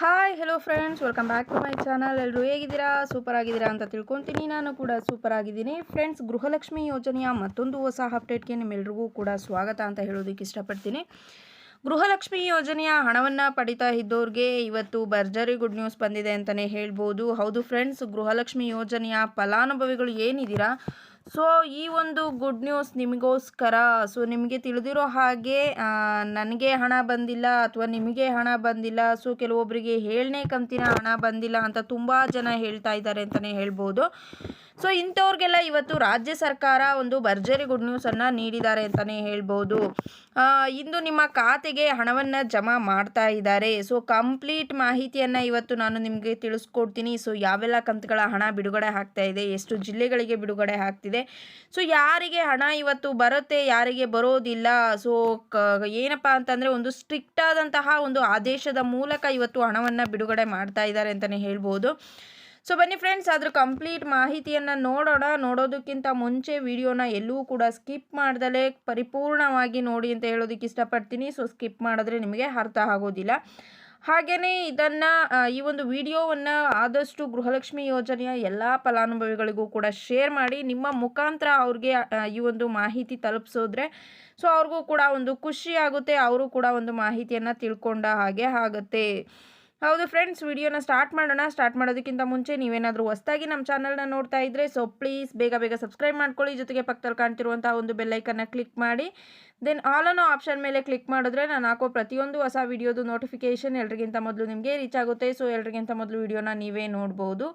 Hi hello friends welcome back to my channel ಎಲ್ಲರೂ ಹೇಗಿದ್ದೀರಾ? Super ಆಗಿದ್ದೀರಾ ಅಂತ ತಿಳ್ಕೊತೀನಿ. ನಾನು ಕೂಡ ಸೂಪರ್ ಆಗಿದ್ದೀನಿ ಫ್ರೆಂಡ್ಸ್ ಗೃಹಲಕ್ಷ್ಮಿ ಯೋಜನೆಯ ಮತ್ತೊಂದು ಹೊಸ ಅಪ್ಡೇಟ್ಗೆ ನಿಮ್ಮೆಲ್ರಿಗೂ ಕೂಡ ಸ್ವಾಗತ ಅಂತ ಹೇಳೋದಕ್ಕೆ ಇಷ್ಟಪಡ್ತೀನಿ. ಗೃಹಲಕ್ಷ್ಮಿ ಯೋಜನೆಯ ಹಣವನ್ನು ಪಡಿತಾ ಇದ್ದವ್ರಿಗೆ ಇವತ್ತು ಭರ್ಜರಿ ಗುಡ್ ನ್ಯೂಸ್ ಬಂದಿದೆ ಅಂತಲೇ ಹೇಳ್ಬೋದು. ಹೌದು ಫ್ರೆಂಡ್ಸ್ ಗೃಹಲಕ್ಷ್ಮಿ ಯೋಜನೆಯ ಫಲಾನುಭವಿಗಳು ಏನಿದ್ದೀರಾ? ಸೊ ಈ ಒಂದು ಗುಡ್ ನ್ಯೂಸ್ ನಿಮಗೋಸ್ಕರ ಸೊ ನಿಮಗೆ ತಿಳಿದಿರೋ ಹಾಗೆ ನನಗೆ ಹಣ ಬಂದಿಲ್ಲ ಅಥವಾ ನಿಮಗೆ ಹಣ ಬಂದಿಲ್ಲ ಸೊ ಕೆಲವೊಬ್ಬರಿಗೆ ಹೇಳನೇ ಕಂತಿನ ಹಣ ಬಂದಿಲ್ಲ ಅಂತ ತುಂಬ ಜನ ಹೇಳ್ತಾ ಇದ್ದಾರೆ ಅಂತಲೇ ಹೇಳ್ಬೋದು. ಸೊ ಇಂಥವ್ರಿಗೆಲ್ಲ ಇವತ್ತು ರಾಜ್ಯ ಸರ್ಕಾರ ಒಂದು ಭರ್ಜರಿ ಗುಡ್ ನ್ಯೂಸನ್ನು ನೀಡಿದ್ದಾರೆ ಅಂತಲೇ ಹೇಳ್ಬೋದು. ಇಂದು ನಿಮ್ಮ ಖಾತೆಗೆ ಹಣವನ್ನು ಜಮಾ ಮಾಡ್ತಾ ಇದ್ದಾರೆ. ಸೊ ಕಂಪ್ಲೀಟ್ ಮಾಹಿತಿಯನ್ನು ಇವತ್ತು ನಾನು ನಿಮಗೆ ತಿಳಿಸ್ಕೊಡ್ತೀನಿ. ಸೊ ಯಾವೆಲ್ಲ ಕಂತುಗಳ ಹಣ ಬಿಡುಗಡೆ ಆಗ್ತಾ ಇದೆ, ಎಷ್ಟು ಜಿಲ್ಲೆಗಳಿಗೆ ಬಿಡುಗಡೆ ಆಗ್ತಿದೆ. ಸೊ ಯಾರಿಗೆ ಹಣ ಇವತ್ತು ಬರುತ್ತೆ, ಯಾರಿಗೆ ಬರೋದಿಲ್ಲ. ಸೊ ಕ, ಏನಪ್ಪ ಅಂತಂದರೆ ಒಂದು ಸ್ಟ್ರಿಕ್ಟ್ ಆದಂತಹ ಒಂದು ಆದೇಶದ ಮೂಲಕ ಇವತ್ತು ಹಣವನ್ನು ಬಿಡುಗಡೆ ಮಾಡ್ತಾ ಇದ್ದಾರೆ ಅಂತಲೇ ಹೇಳ್ಬೋದು. ಸೊ ಬನ್ನಿ ಫ್ರೆಂಡ್ಸ್ ಅದ್ರ ಕಂಪ್ಲೀಟ್ ಮಾಹಿತಿಯನ್ನು ನೋಡೋಣ. ನೋಡೋದಕ್ಕಿಂತ ಮುಂಚೆ ವಿಡಿಯೋನ ಎಲ್ಲೂ ಕೂಡ ಸ್ಕಿಪ್ ಮಾಡ್ದಲೇ ಪರಿಪೂರ್ಣವಾಗಿ ನೋಡಿ ಅಂತ ಹೇಳೋದಕ್ಕೆ ಇಷ್ಟಪಡ್ತೀನಿ. ಸೊ ಸ್ಕಿಪ್ ಮಾಡಿದ್ರೆ ನಿಮಗೆ ಅರ್ಥ ಆಗೋದಿಲ್ಲ. ಹಾಗೆಯೇ ಇದನ್ನು ಈ ಒಂದು ವಿಡಿಯೋವನ್ನು ಆದಷ್ಟು ಗೃಹಲಕ್ಷ್ಮಿ ಯೋಜನೆಯ ಎಲ್ಲ ಫಲಾನುಭವಿಗಳಿಗೂ ಕೂಡ ಶೇರ್ ಮಾಡಿ, ನಿಮ್ಮ ಮುಖಾಂತರ ಅವ್ರಿಗೆ ಈ ಒಂದು ಮಾಹಿತಿ ತಲುಪಿಸೋದ್ರೆ ಸೊ ಅವ್ರಿಗೂ ಕೂಡ ಒಂದು ಖುಷಿ ಆಗುತ್ತೆ. ಅವರು ಕೂಡ ಒಂದು ಮಾಹಿತಿಯನ್ನು ತಿಳ್ಕೊಂಡ ಹಾಗೆ ಆಗುತ್ತೆ. ಹೌದು ಫ್ರೆಂಡ್ಸ್ ವಿಡಿಯೋನ ಸ್ಟಾರ್ಟ್ ಮಾಡೋಣ. ಸ್ಟಾರ್ಟ್ ಮಾಡೋದಕ್ಕಿಂತ ಮುಂಚೆ ನೀವೇನಾದರೂ ಹೊಸದಾಗಿ ನಮ್ಮ ಚಾನಲ್ನ ನೋಡ್ತಾ ಇದ್ದರೆ ಸೊ ಪ್ಲೀಸ್ ಬೇಗ ಬೇಗ ಸಬ್ಸ್ಕ್ರೈಬ್ ಮಾಡ್ಕೊಳ್ಳಿ. ಜೊತೆಗೆ ಪಕ್ಕದಲ್ಲಿ ಕಾಣ್ತಿರುವಂಥ ಒಂದು ಬೆಲ್ಲೈಕನ್ನ ಕ್ಲಿಕ್ ಮಾಡಿ. ದೆನ್ ಆಲ್ ಅನ್ನೋ ಆಪ್ಷನ್ ಮೇಲೆ ಕ್ಲಿಕ್ ಮಾಡಿದ್ರೆ ನಾನು ಹಾಕೋ ಪ್ರತಿಯೊಂದು ಹೊಸ ವಿಡಿಯೋದು ನೋಟಿಫಿಕೇಷನ್ ಎಲ್ರಿಗಿಂತ ಮೊದಲು ನಿಮಗೆ ರೀಚ್ ಆಗುತ್ತೆ. ಸೊ ಎಲ್ರಿಗಿಂತ ಮೊದಲು ವಿಡಿಯೋನ ನೀವೇ ನೋಡ್ಬೋದು.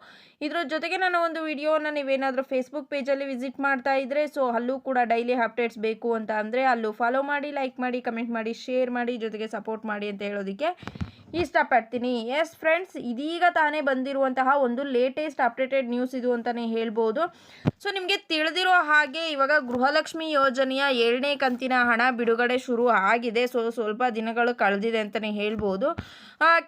ಇದ್ರ ಜೊತೆಗೆ ನಾನು ಒಂದು ವಿಡಿಯೋನ ನೀವೇನಾದರೂ ಫೇಸ್ಬುಕ್ ಪೇಜಲ್ಲಿ ವಿಸಿಟ್ ಮಾಡ್ತಾ ಇದ್ದರೆ ಸೊ ಅಲ್ಲೂ ಕೂಡ ಡೈಲಿ ಅಪ್ಡೇಟ್ಸ್ ಬೇಕು ಅಂತ ಅಂದರೆ, ಅಲ್ಲೂ ಫಾಲೋ ಮಾಡಿ ಲೈಕ್ ಮಾಡಿ ಕಮೆಂಟ್ ಮಾಡಿ ಶೇರ್ ಮಾಡಿ, ಜೊತೆಗೆ ಸಪೋರ್ಟ್ ಮಾಡಿ ಅಂತ ಹೇಳೋದಕ್ಕೆ ಇಷ್ಟಪಡ್ತೀನಿ. ಎಸ್ ಫ್ರೆಂಡ್ಸ್ ಇದೀಗ ತಾನೇ ಬಂದಿರುವಂತಹ ಒಂದು ಲೇಟೆಸ್ಟ್ ಅಪ್ಡೇಟೆಡ್ ನ್ಯೂಸ್ ಇದು ಅಂತಲೇ ಹೇಳ್ಬೋದು. ಸೊ ನಿಮಗೆ ತಿಳಿದಿರೋ ಹಾಗೆ ಇವಾಗ ಗೃಹಲಕ್ಷ್ಮಿ ಯೋಜನೆಯ ಏಳನೇ ಕಂತಿನ ಹಣ ಬಿಡುಗಡೆ ಶುರು ಆಗಿದೆ. ಸೊ ಸ್ವಲ್ಪ ದಿನಗಳು ಕಳೆದಿದೆ ಅಂತಲೇ ಹೇಳ್ಬೋದು.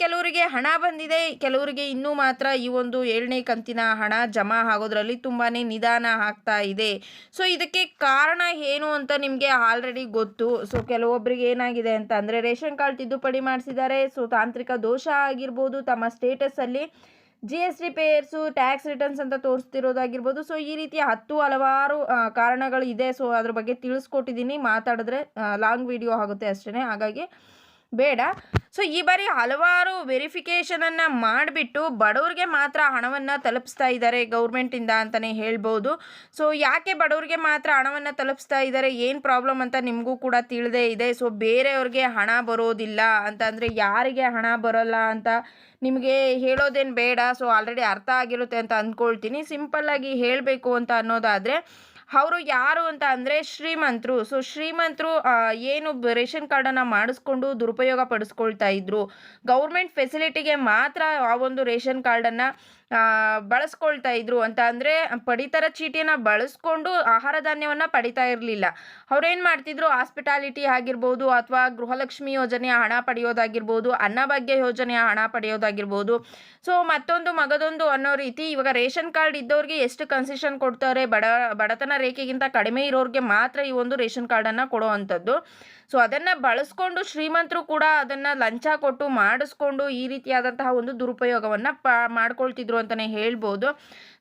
ಕೆಲವರಿಗೆ ಹಣ ಬಂದಿದೆ. ಕೆಲವರಿಗೆ ಇನ್ನೂ ಮಾತ್ರ ಈ ಒಂದು ಏಳನೇ ಕಂತಿನ ಹಣ ಜಮಾ ಆಗೋದ್ರಲ್ಲಿ ತುಂಬಾ ನಿಧಾನ ಆಗ್ತಾ ಇದೆ. ಸೊ ಇದಕ್ಕೆ ಕಾರಣ ಏನು ಅಂತ ನಿಮಗೆ ಆಲ್ರೆಡಿ ಗೊತ್ತು. ಸೊ ಕೆಲವೊಬ್ಬರಿಗೆ ಏನಾಗಿದೆ ಅಂತ ಅಂದರೆ ರೇಷನ್ ಕಾರ್ಡ್ ತಿದ್ದುಪಡಿ ಮಾಡಿಸಿದ್ದಾರೆ. ಸೊ ತಾಂತ್ರಿಕ ದೋಷ ಆಗಿರ್ಬೋದು, ತಮ್ಮ ಸ್ಟೇಟಸಲ್ಲಿ G S T payers tax returns ಅಂತ ತೋರಿಸ್ತಿರೋದಾಗಿರ್ಬೋದು. ಸೊ ಈ ರೀತಿಯ ಹತ್ತು ಹಲವಾರು ಕಾರಣಗಳು ಇದೆ. ಸೊ ಅದ್ರ ಬಗ್ಗೆ ತಿಳಿಸ್ಕೊಟ್ಟಿದ್ದೀನಿ. ಮಾತಾಡಿದ್ರೆ ಲಾಂಗ್ ವಿಡಿಯೋ ಆಗುತ್ತೆ ಅಷ್ಟೇ ಹಾಗಾಗಿ ಬೇಡ. ಸೊ ಈ ಬಾರಿ ಹಲವಾರು ವೆರಿಫಿಕೇಷನನ್ನು ಮಾಡಿಬಿಟ್ಟು ಬಡವ್ರಿಗೆ ಮಾತ್ರ ಹಣವನ್ನು ತಲುಪಿಸ್ತಾ ಇದ್ದಾರೆ ಗೌರ್ಮೆಂಟಿಂದ ಅಂತಲೇ ಹೇಳ್ಬೋದು. ಸೊ ಯಾಕೆ ಬಡವ್ರಿಗೆ ಮಾತ್ರ ಹಣವನ್ನು ತಲುಪಿಸ್ತಾ ಇದ್ದಾರೆ? ಏನು ಪ್ರಾಬ್ಲಮ್ ಅಂತ ನಿಮಗೂ ಕೂಡ ತಿಳಿದೇ ಇದೆ. ಸೊ ಬೇರೆಯವ್ರಿಗೆ ಹಣ ಬರೋದಿಲ್ಲ ಅಂತಂದರೆ ಯಾರಿಗೆ ಹಣ ಬರೋಲ್ಲ ಅಂತ ನಿಮಗೆ ಹೇಳೋದೇನು ಬೇಡ. ಸೊ ಆಲ್ರೆಡಿ ಅರ್ಥ ಆಗಿರುತ್ತೆ ಅಂತ ಅಂದ್ಕೊಳ್ತೀನಿ. ಸಿಂಪಲ್ಲಾಗಿ ಹೇಳಬೇಕು ಅಂತ ಅನ್ನೋದಾದರೆ ಅವರು ಯಾರು ಅಂತ ಅಂದರೆ ಶ್ರೀಮಂತರು. ಸೊ ಶ್ರೀಮಂತರು ಏನು ರೇಷನ್ ಕಾರ್ಡನ್ನು ಮಾಡಿಸ್ಕೊಂಡು ದುರುಪಯೋಗ ಪಡಿಸ್ಕೊಳ್ತಾ ಇದ್ರು. ಗೌರ್ಮೆಂಟ್ ಫೆಸಿಲಿಟಿಗೆ ಮಾತ್ರ ಆ ಒಂದು ರೇಷನ್ ಕಾರ್ಡನ್ನು ಬಳಸ್ಕೊಳ್ತಾ ಇದ್ರು ಅಂತ ಅಂದರೆ ಪಡಿತರ ಚೀಟಿಯನ್ನು ಬಳಸ್ಕೊಂಡು ಆಹಾರ ಧಾನ್ಯವನ್ನು ಪಡಿತಾ ಇರಲಿಲ್ಲ. ಅವ್ರೇನು ಮಾಡ್ತಿದ್ರು? ಹಾಸ್ಪಿಟಾಲಿಟಿ ಆಗಿರ್ಬೋದು ಅಥವಾ ಗೃಹಲಕ್ಷ್ಮಿ ಯೋಜನೆಯ ಹಣ ಪಡೆಯೋದಾಗಿರ್ಬೋದು ಅನ್ನಭಾಗ್ಯ ಯೋಜನೆಯ ಹಣ ಪಡೆಯೋದಾಗಿರ್ಬೋದು. ಸೊ ಮತ್ತೊಂದು ಮಗದೊಂದು ಅನ್ನೋ ರೀತಿ ಇವಾಗ ರೇಷನ್ ಕಾರ್ಡ್ ಇದ್ದವ್ರಿಗೆ ಎಷ್ಟು ಕನ್ಸೆಷನ್ ಕೊಡ್ತಾರೆ? ಬಡ, ಬಡತನ ರೇಖೆಗಿಂತ ಕಡಿಮೆ ಇರೋರಿಗೆ ಮಾತ್ರ ಈ ಒಂದು ರೇಷನ್ ಕಾರ್ಡನ್ನು ಕೊಡೋ ಅಂಥದ್ದು ಸೊ ಅದನ್ನು ಬಳಸ್ಕೊಂಡು ಶ್ರೀಮಂತರು ಕೂಡ ಅದನ್ನು ಲಂಚ ಕೊಟ್ಟು ಮಾಡಿಸ್ಕೊಂಡು ಈ ರೀತಿಯಾದಂತಹ ಒಂದು ದುರುಪಯೋಗವನ್ನು ಪ, ಮಾಡ್ಕೊಳ್ತಿದ್ರು ಅಂತಲೇ ಹೇಳ್ಬೋದು.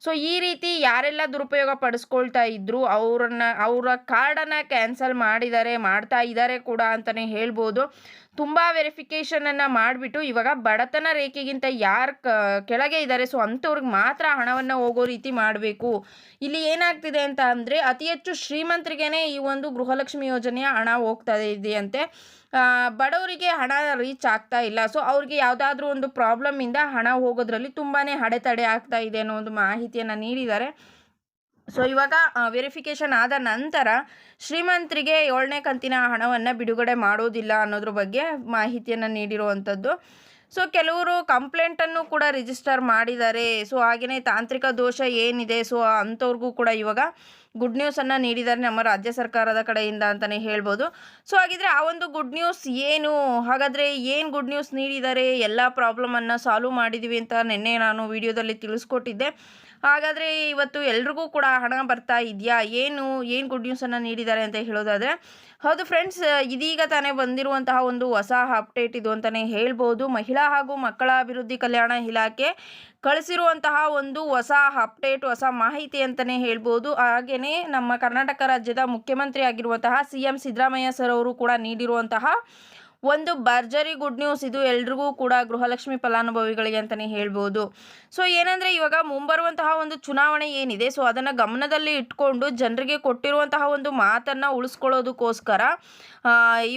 ಸೊ ಈ ರೀತಿ ಯಾರೆಲ್ಲ ದುರುಪಯೋಗ ಪಡಿಸ್ಕೊಳ್ತಾ ಇದ್ರು, ಅವರನ್ನ, ಅವರ ಕಾರ್ಡನ್ನು ಕ್ಯಾನ್ಸಲ್ ಮಾಡಿದ್ದಾರೆ ಮಾಡ್ತಾ ಇದ್ದಾರೆ ಕೂಡ ಅಂತಲೇ ಹೇಳ್ಬೋದು. ತುಂಬ ವೆರಿಫಿಕೇಷನನ್ನು ಮಾಡಿಬಿಟ್ಟು ಇವಾಗ ಬಡತನ ರೇಖೆಗಿಂತ ಯಾರು ಕೆಳಗೆ ಇದ್ದಾರೆ ಸೊ ಅಂಥವ್ರಿಗೆ ಮಾತ್ರ ಹಣವನ್ನು ಹೋಗೋ ರೀತಿ ಮಾಡಬೇಕು. ಇಲ್ಲಿ ಏನಾಗ್ತಿದೆ ಅಂತ ಅಂದರೆ ಅತಿ ಹೆಚ್ಚು ಶ್ರೀಮಂತರಿಗೇನೆ ಈ ಒಂದು ಗೃಹಲಕ್ಷ್ಮಿ ಯೋಜನೆಯ ಹಣ ಹೋಗ್ತಾ ಇದೆಯಂತೆ. ಬಡವರಿಗೆ ಹಣ ರೀಚ್ ಆಗ್ತಾ ಇಲ್ಲ. ಸೊ ಅವ್ರಿಗೆ ಯಾವುದಾದ್ರೂ ಒಂದು ಪ್ರಾಬ್ಲಮಿಂದ ಹಣ ಹೋಗೋದ್ರಲ್ಲಿ ತುಂಬಾ ಅಡೆತಡೆ ಆಗ್ತಾ ಇದೆ ಅನ್ನೋ ಒಂದು ಮಾಹಿತಿಯನ್ನು ನೀಡಿದ್ದಾರೆ. ಸೊ ಇವಾಗ ವೆರಿಫಿಕೇಷನ್ ಆದ ನಂತರ ಶ್ರೀಮಂತರಿಗೆ ಏಳನೇ ಕಂತಿನ ಹಣವನ್ನು ಬಿಡುಗಡೆ ಮಾಡೋದಿಲ್ಲ ಅನ್ನೋದ್ರ ಬಗ್ಗೆ ಮಾಹಿತಿಯನ್ನು ನೀಡಿರುವಂಥದ್ದು ಸೊ ಕೆಲವರು ಕಂಪ್ಲೇಂಟನ್ನು ಕೂಡ ರಿಜಿಸ್ಟರ್ ಮಾಡಿದ್ದಾರೆ. ಸೊ ಹಾಗೆಯೇ ತಾಂತ್ರಿಕ ದೋಷ ಏನಿದೆ? ಸೊ ಅಂಥವ್ರಿಗೂ ಕೂಡ ಇವಾಗ ಗುಡ್ ನ್ಯೂಸನ್ನು ನೀಡಿದ್ದಾರೆ ನಮ್ಮ ರಾಜ್ಯ ಸರ್ಕಾರದ ಕಡೆಯಿಂದ ಅಂತಲೇ ಹೇಳ್ಬೋದು. ಸೊ ಹಾಗಿದ್ರೆ ಆ ಒಂದು ಗುಡ್ ನ್ಯೂಸ್ ಏನು? ಹಾಗಾದರೆ ಏನು ಗುಡ್ ನ್ಯೂಸ್ ನೀಡಿದ್ದಾರೆ ಎಲ್ಲ ಪ್ರಾಬ್ಲಮನ್ನು ಸಾಲ್ವ್ ಮಾಡಿದ್ದೀವಿ ಅಂತ ನಿನ್ನೆ ನಾನು ವಿಡಿಯೋದಲ್ಲಿ ತಿಳಿಸ್ಕೊಟ್ಟಿದ್ದೆ. ಹಾಗಾದರೆ ಇವತ್ತು ಎಲ್ರಿಗೂ ಕೂಡ ಹಣ ಬರ್ತಾ ಇದೆಯಾ? ಏನು? ಏನು ಗುಡ್ ನ್ಯೂಸನ್ನು ನೀಡಿದ್ದಾರೆ ಅಂತ ಹೇಳೋದಾದರೆ, ಹೌದು ಫ್ರೆಂಡ್ಸ್ ಇದೀಗ ತಾನೇ ಬಂದಿರುವಂತಹ ಒಂದು ಹೊಸ ಅಪ್ಡೇಟ್ ಇದು ಅಂತಲೇ ಹೇಳ್ಬೋದು. ಮಹಿಳಾ ಹಾಗೂ ಮಕ್ಕಳ ಅಭಿವೃದ್ಧಿ ಕಲ್ಯಾಣ ಇಲಾಖೆ ಕಳಿಸಿರುವಂತಹ ಒಂದು ಹೊಸ ಅಪ್ಡೇಟ್ ಹೊಸ ಮಾಹಿತಿ ಅಂತಲೇ ಹೇಳ್ಬೋದು. ಹಾಗೆಯೇ ನಮ್ಮ ಕರ್ನಾಟಕ ರಾಜ್ಯದ ಮುಖ್ಯಮಂತ್ರಿ ಆಗಿರುವಂತಹ ಸಿ ಎಂ ಸಿದ್ದರಾಮಯ್ಯ ಸರ್ ಅವರು ಕೂಡ ನೀಡಿರುವಂತಹ ಒಂದು ಭರ್ಜರಿ ಗುಡ್ ನ್ಯೂಸ್. ಇದು ಎಲ್ರಿಗೂ ಕೂಡ ಗೃಹಲಕ್ಷ್ಮಿ ಫಲಾನುಭವಿಗಳಿಗೆ ಅಂತಲೇ ಹೇಳ್ಬೋದು. ಸೊ ಏನಂದರೆ ಇವಾಗ ಮುಂಬರುವಂತಹ ಒಂದು ಚುನಾವಣೆ ಏನಿದೆ ಸೊ ಅದನ್ನು ಗಮನದಲ್ಲಿ ಇಟ್ಕೊಂಡು ಜನರಿಗೆ ಕೊಟ್ಟಿರುವಂತಹ ಒಂದು ಮಾತನ್ನು ಉಳಿಸ್ಕೊಳ್ಳೋದಕ್ಕೋಸ್ಕರ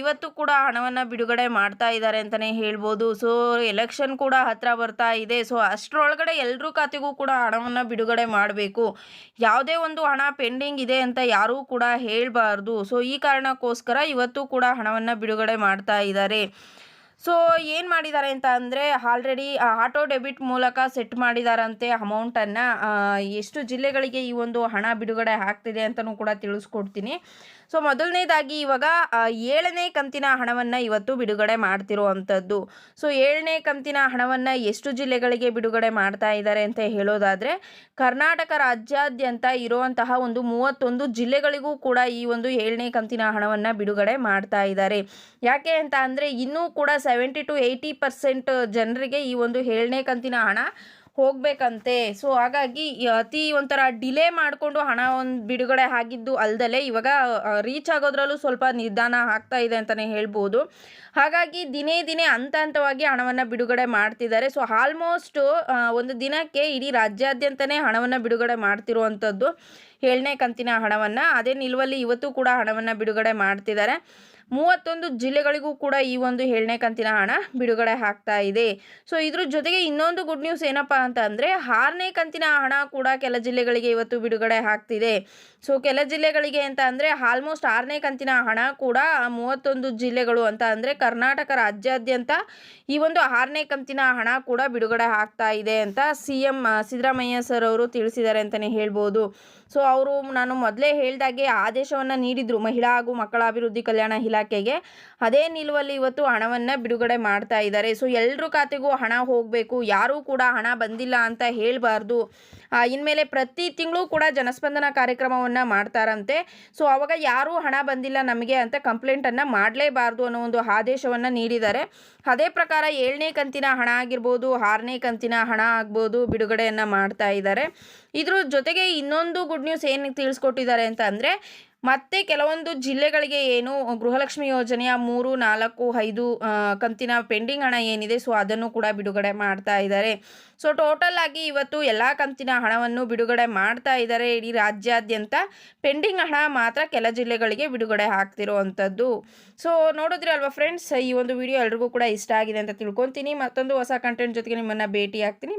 ಇವತ್ತು ಕೂಡ ಹಣವನ್ನು ಬಿಡುಗಡೆ ಮಾಡ್ತಾ ಇದ್ದಾರೆ ಅಂತಲೇ ಹೇಳ್ಬೋದು. ಸೊ ಎಲೆಕ್ಷನ್ ಕೂಡ ಹತ್ತಿರ ಬರ್ತಾ ಇದೆ. ಸೊ ಅಷ್ಟರೊಳಗಡೆ ಎಲ್ಲರೂ ಖಾತೆಗೂ ಕೂಡ ಹಣವನ್ನು ಬಿಡುಗಡೆ ಮಾಡಬೇಕು. ಯಾವುದೇ ಒಂದು ಹಣ ಪೆಂಡಿಂಗ್ ಇದೆ ಅಂತ ಯಾರೂ ಕೂಡ ಹೇಳಬಾರ್ದು. ಸೊ ಈ ಕಾರಣಕ್ಕೋಸ್ಕರ ಇವತ್ತು ಕೂಡ ಹಣವನ್ನು ಬಿಡುಗಡೆ ಮಾಡ್ತಾ ಇದ್ದಾರೆ. ಸೊ ಏನು ಮಾಡಿದ್ದಾರೆ ಅಂತ ಅಂದರೆ ಆಲ್ರೆಡಿ ಆಟೋ ಡೆಬಿಟ್ ಮೂಲಕ ಸೆಟ್ ಮಾಡಿದಾರಂತೆ ಅಮೌಂಟನ್ನು ಎಷ್ಟು ಜಿಲ್ಲೆಗಳಿಗೆ ಈ ಒಂದು ಹಣ ಬಿಡುಗಡೆ ಆಗ್ತಿದೆ ಅಂತಲೂ ಕೂಡ ತಿಳಿಸ್ಕೊಡ್ತೀನಿ. ಸೊ ಮೊದಲನೇದಾಗಿ ಇವಾಗ ಏಳನೇ ಕಂತಿನ ಹಣವನ್ನು ಇವತ್ತು ಬಿಡುಗಡೆ ಮಾಡ್ತಿರುವಂಥದ್ದು. ಸೊ ಏಳನೇ ಕಂತಿನ ಹಣವನ್ನು ಎಷ್ಟು ಜಿಲ್ಲೆಗಳಿಗೆ ಬಿಡುಗಡೆ ಮಾಡ್ತಾ ಇದ್ದಾರೆ ಅಂತ ಹೇಳೋದಾದರೆ, ಕರ್ನಾಟಕ ರಾಜ್ಯಾದ್ಯಂತ ಇರುವಂತಹ ಒಂದು ಮೂವತ್ತೊಂದು ಜಿಲ್ಲೆಗಳಿಗೂ ಕೂಡ ಈ ಒಂದು ಏಳನೇ ಕಂತಿನ ಹಣವನ್ನು ಬಿಡುಗಡೆ ಮಾಡ್ತಾ ಇದ್ದಾರೆ. ಯಾಕೆ ಅಂತ ಅಂದರೆ, ಇನ್ನೂ ಕೂಡ ಸೆವೆಂಟಿ ಟು ಏಯ್ಟಿ ಪರ್ಸೆಂಟ್ ಜನರಿಗೆ ಈ ಒಂದು ಏಳನೇ ಕಂತಿನ ಹಣ ಹೋಗಬೇಕಂತೆ. ಸೊ ಹಾಗಾಗಿ ಅತಿ ಒಂಥರ ಡಿಲೇ ಮಾಡಿಕೊಂಡು ಹಣ ಒಂದು ಬಿಡುಗಡೆ ಆಗಿದ್ದು ಅಲ್ದಲೆ ಇವಾಗ ರೀಚ್ ಆಗೋದ್ರಲ್ಲೂ ಸ್ವಲ್ಪ ನಿಧಾನ ಆಗ್ತಾ ಇದೆ ಅಂತಲೇ ಹೇಳ್ಬೋದು. ಹಾಗಾಗಿ ದಿನೇ ದಿನೇ ಹಂತ ಹಂತವಾಗಿ ಹಣವನ್ನು ಬಿಡುಗಡೆ ಮಾಡ್ತಿದ್ದಾರೆ. ಸೊ ಆಲ್ಮೋಸ್ಟು ಒಂದು ದಿನಕ್ಕೆ ಇಡೀ ರಾಜ್ಯಾದ್ಯಂತನೇ ಹಣವನ್ನು ಬಿಡುಗಡೆ ಮಾಡ್ತಿರುವಂಥದ್ದು, ಏಳನೇ ಕಂತಿನ ಹಣವನ್ನು. ಅದೇ ನಿಲುವಲ್ಲಿ ಇವತ್ತು ಕೂಡ ಹಣವನ್ನು ಬಿಡುಗಡೆ ಮಾಡ್ತಿದ್ದಾರೆ. ಮೂವತ್ತೊಂದು ಜಿಲ್ಲೆಗಳಿಗೂ ಕೂಡ ಈ ಒಂದು ಏಳನೇ ಕಂತಿನ ಹಣ ಬಿಡುಗಡೆ ಆಗ್ತಾ ಇದೆ. ಸೊ ಇದ್ರ ಜೊತೆಗೆ ಇನ್ನೊಂದು ಗುಡ್ ನ್ಯೂಸ್ ಏನಪ್ಪ ಅಂತ ಅಂದರೆ ಆರನೇ ಕಂತಿನ ಹಣ ಕೂಡ ಕೆಲ ಜಿಲ್ಲೆಗಳಿಗೆ ಇವತ್ತು ಬಿಡುಗಡೆ ಆಗ್ತಿದೆ. ಸೊ ಕೆಲ ಜಿಲ್ಲೆಗಳಿಗೆ ಅಂತ ಅಂದರೆ ಆಲ್ಮೋಸ್ಟ್ ಆರನೇ ಕಂತಿನ ಹಣ ಕೂಡ ಮೂವತ್ತೊಂದು ಜಿಲ್ಲೆಗಳು ಅಂತ ಅಂದರೆ ಕರ್ನಾಟಕ ರಾಜ್ಯಾದ್ಯಂತ ಈ ಒಂದು ಆರನೇ ಕಂತಿನ ಹಣ ಕೂಡ ಬಿಡುಗಡೆ ಆಗ್ತಾ ಇದೆ ಅಂತ ಸಿ ಎಂ ಸಿದ್ದರಾಮಯ್ಯ ಸರ್ ಅವರು ತಿಳಿಸಿದ್ದಾರೆ ಅಂತಲೇ ಹೇಳ್ಬೋದು. ಸೊ ಅವರು ನಾನು ಮೊದಲೇ ಹೇಳ್ದಾಗೆ ಆದೇಶವನ್ನು ನೀಡಿದರು ಮಹಿಳಾ ಹಾಗೂ ಮಕ್ಕಳ ಅಭಿವೃದ್ಧಿ ಕಲ್ಯಾಣ ಇಲಾಖೆಗೆ ಅದೇ ನಿಲುವಲ್ಲಿ ಇವತ್ತು ಹಣವನ್ನು ಬಿಡುಗಡೆ ಮಾಡ್ತಾ ಇದ್ದಾರೆ. ಸೊ ಎಲ್ಲರ ಖಾತೆಗೂ ಹಣ ಹೋಗಬೇಕು, ಯಾರೂ ಕೂಡ ಹಣ ಬಂದಿಲ್ಲ ಅಂತ ಹೇಳಬಾರ್ದು. ಇನ್ಮೇಲೆ ಪ್ರತಿ ತಿಂಗಳು ಕೂಡ ಜನಸ್ಪಂದನ ಕಾರ್ಯಕ್ರಮವನ್ನು ಮಾಡ್ತಾರಂತೆ. ಸೊ ಅವಾಗ ಯಾರೂ ಹಣ ಬಂದಿಲ್ಲ ನಮಗೆ ಅಂತ ಕಂಪ್ಲೇಂಟನ್ನು ಮಾಡಲೇಬಾರ್ದು ಅನ್ನೋ ಒಂದು ಆದೇಶವನ್ನು ನೀಡಿದ್ದಾರೆ. ಅದೇ ಪ್ರಕಾರ ಏಳನೇ ಕಂತಿನ ಹಣ ಆಗಿರ್ಬೋದು, ಆರನೇ ಕಂತಿನ ಹಣ ಆಗ್ಬೋದು ಬಿಡುಗಡೆಯನ್ನು ಮಾಡ್ತಾ ಇದ್ದಾರೆ. ಇದ್ರ ಜೊತೆಗೆ ಇನ್ನೊಂದು ಗುಡ್ ನ್ಯೂಸ್ ಏನು ತಿಳಿಸ್ಕೊಟ್ಟಿದ್ದಾರೆ ಅಂತ ಅಂದರೆ ಮತ್ತೆ ಕೆಲವೊಂದು ಜಿಲ್ಲೆಗಳಿಗೆ ಏನು ಗೃಹಲಕ್ಷ್ಮಿ ಯೋಜನೆಯ ಮೂರು, ನಾಲ್ಕು, ಐದು ಕಂತಿನ ಪೆಂಡಿಂಗ್ ಹಣ ಏನಿದೆ, ಸೊ ಅದನ್ನು ಕೂಡ ಬಿಡುಗಡೆ ಮಾಡ್ತಾ ಇದ್ದಾರೆ. ಸೊ ಟೋಟಲ್ ಆಗಿ ಇವತ್ತು ಎಲ್ಲ ಕಂತಿನ ಹಣವನ್ನು ಬಿಡುಗಡೆ ಮಾಡ್ತಾ ಇದ್ದಾರೆ. ಇಡೀ ರಾಜ್ಯಾದ್ಯಂತ ಪೆಂಡಿಂಗ್ ಹಣ ಮಾತ್ರ ಕೆಲ ಜಿಲ್ಲೆಗಳಿಗೆ ಬಿಡುಗಡೆ ಆಗ್ತಿರುವಂಥದ್ದು. ಸೊ ನೋಡಿದ್ರಿ ಅಲ್ವಾ ಫ್ರೆಂಡ್ಸ್, ಈ ಒಂದು ವಿಡಿಯೋ ಎಲ್ರಿಗೂ ಕೂಡ ಇಷ್ಟ ಆಗಿದೆ ಅಂತ ತಿಳ್ಕೊತೀನಿ. ಮತ್ತೊಂದು ಹೊಸ ಕಂಟೆಂಟ್ ಜೊತೆಗೆ ನಿಮ್ಮನ್ನು ಭೇಟಿ ಆಗ್ತೀನಿ